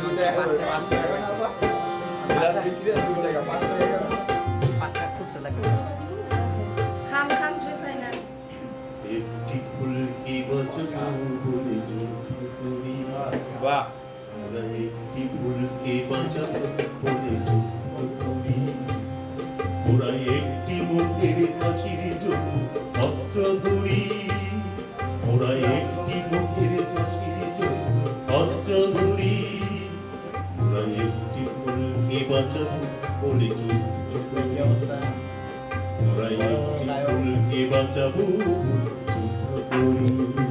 দু টাকা পাঁচ টাকা বিলাস বিক্রি দু টাকা পাঁচ টাকা খুচরা লাগে না। একটি ফুলকি বাঁচাবো বলে যুদ্ধ করি? বাহ। একটি ফুলকে বাঁচাবো বলে যুদ্ধ করি? ওরা একটি মুখের হাসির জন্য অস্ত্র ধরি। ওরা একটি মুখের ফুলকে বাঁচাবো বলে যুদ্ধ করি ওরা একটি ফুলকে বাঁচাবো যুদ্ধ করি।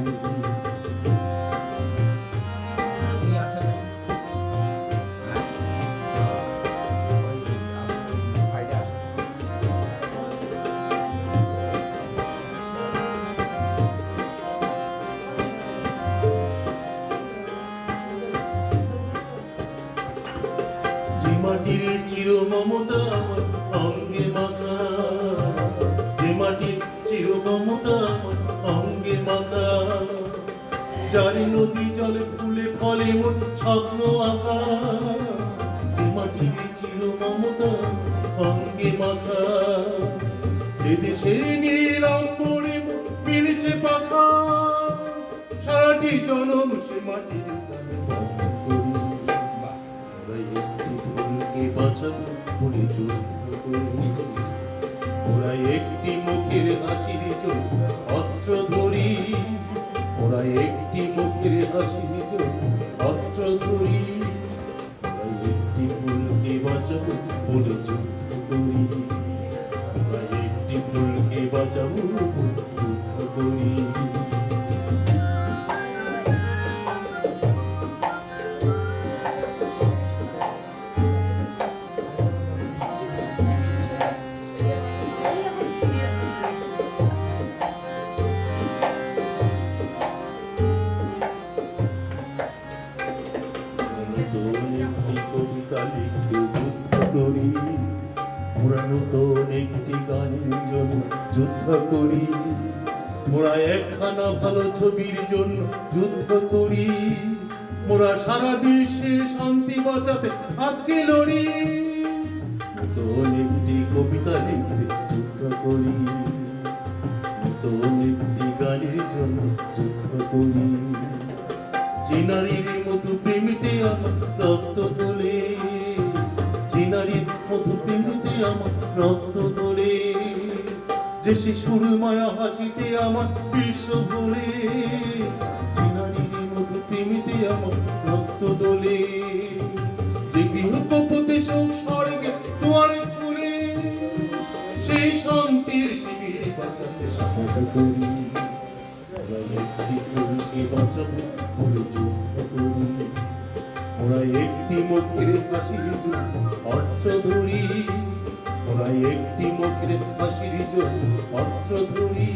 মাটির চির মমতা অঙ্গে মাখা। যে মাটির চির মমতা অঙ্গে মাখা। যার নদী জলে ফুলে ফলে মোর স্বপ্ন আঁকা। যে মাটির চির মমতা অঙ্গে মাখা। যে দেশের নীল অম্বরে মোর মিলেছে পাখা। সারাটি জনম সে মাটির একটি মুখের হাসির জন্য অস্ত্র ধরি। ওরা একটি মুখের হাসির জন্য অস্ত্র ধরি। একটি ফুলকে বাঁচাবো বলে যুদ্ধ করি। একটি ফুলকে বাঁচাবো করি। মোরা নতুন একটি গানের জন্য যুদ্ধ করি। মোরা একখানা ভালো ছবির জন্য যুদ্ধ করি। মোরা সারা বিশ্বে শান্তি বাঁচাতে আজকে লড়ি। নতুন একটি কবিতা লিখতে যুদ্ধ করি। নতুন একটি গানের জন্য যুদ্ধ করি। চিনারির মতো প্রেমিতে আমার রক্ত তোলে। আমার রক্ত তোলে যে শিশুর মায়া হাসিতে আমার বিশ্ব ভরে প্রেমিতে আমার রক্ত তোলে। যে গৃহপতি সুখ স্বর্গে দুয়ারে খুলে সেই শান্তির শিবির বাঁচাতে বাঁচাবো বলে যুদ্ধ করি। ওরা একটি মুখের হাসির ওরা একটি মুখের হাসির জন্য অস্ত্র ধরি।